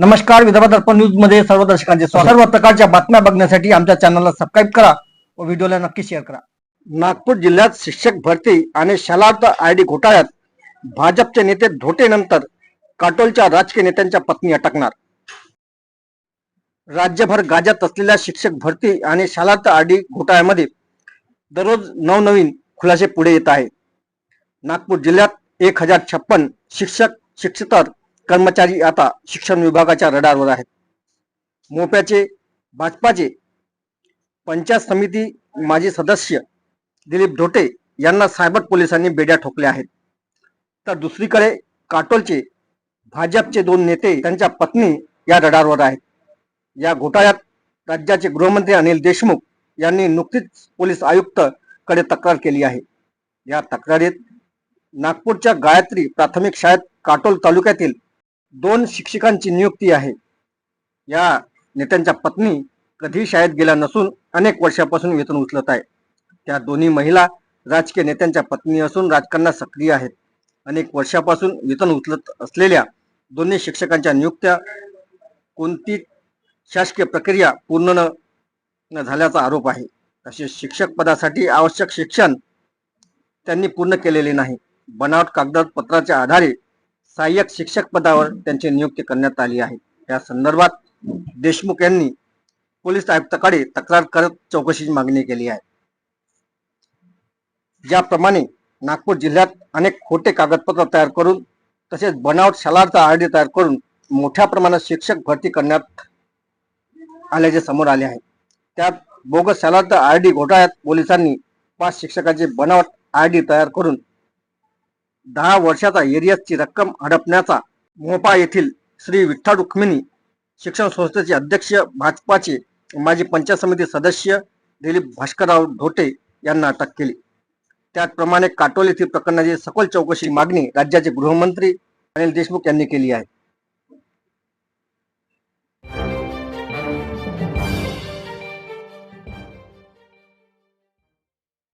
नमस्कार विदर्भ दर्पण न्यूजमध्ये सर्व दर्शकांचे सर्व प्रकारच्या बातम्या बघण्यासाठी आमच्या चॅनलला सबस्क्राईब करा व व्हिडिओला नक्की शेअर करा. नागपूर जिल्ह्यात शिक्षक भरती आणि शालार्थ आय डी घोटाळ्यात भाजपचे नेते धोटेनंतर काटोलच्या राजकीय नेत्यांच्या पत्नी अटकणार. राज्यभर गाजत असलेल्या शिक्षक भरती आणि शालार्थ आय डी घोटाळ्यामध्ये दररोज नवनवीन खुलासे पुढे येत आहे नागपूर जिल्ह्यात एक हजार छप्पन शिक्षक शिक्षितर कर्मचारी आता शिक्षण विभागाच्या रडारवर आहेत. मोप्याचे भाजपाचे पंचायत समिती माजी सदस्य दिलीप ढोटे यांना सायबर पोलिसांनी बेड्या ठोकल्या आहेत. तर दुसरीकडे काटोलचे भाजपचे दोन नेते त्यांच्या पत्नी या रडारवर आहेत. या घोटाळ्यात राज्याचे गृहमंत्री अनिल देशमुख यांनी नुकतीच पोलीस आयुक्त कडे तक्रार केली आहे. या तक्रारीत नागपूरच्या गायत्री प्राथमिक शाळेत काटोल तालुक्यातील दोन शिक्षकांची नियुक्ती आहे. या नेत्यांच्या पत्नी कधी शाळेत गेल्या नसून अनेक वर्षापासून वेतन उचलत आहे. त्या दोन्ही महिला राजकीय नेत्यांच्या पत्नी असून राजकारणात सक्रिय आहेत. अनेक वर्षापासून वेतन उचलत असलेल्या दोन्ही शिक्षकांच्या नियुक्त्या कोणती शासकीय प्रक्रिया पूर्ण न- न झाल्याचा आरोप आहे. तसेच शिक्षक पदासाठी आवश्यक शिक्षण त्यांनी पूर्ण केलेले नाही. बनावट कागदपत्राच्या आधारे सहाय्यक शिक्षक पदावर त्यांची नियुक्ती करण्यात आली आहे. या संदर्भात देशमुख यांनी पोलीस आयुक्ताकडे तक्रार करत चौकशीची मागणी केली आहे. ज्याप्रमाणे नागपूर जिल्ह्यात अनेक खोटे कागदपत्र तयार करून तसेच बनावट शालार्थ आरडी तयार करून मोठ्या प्रमाणात शिक्षक भरती करण्यात आल्याचे समोर आले आहे. त्यात बोगस शालार्थ आरडी घोटाळ्यात पोलिसांनी पाच शिक्षकांचे बनावट आरडी तयार करून दहा वर्षाचा एरियसची रक्कम हडपण्याचा मोपा येथील श्री विठ्ठल रुक्मिणी शिक्षण संस्थेचे अध्यक्ष भाजपाचे माजी पंचायत समिती सदस्य दिलीप भास्करराव ढोटे यांना अटक केली. त्याचप्रमाणे काटोल येथील प्रकरणाची सखोल चौकशी मागणी राज्याचे गृहमंत्री अनिल देशमुख यांनी केली आहे.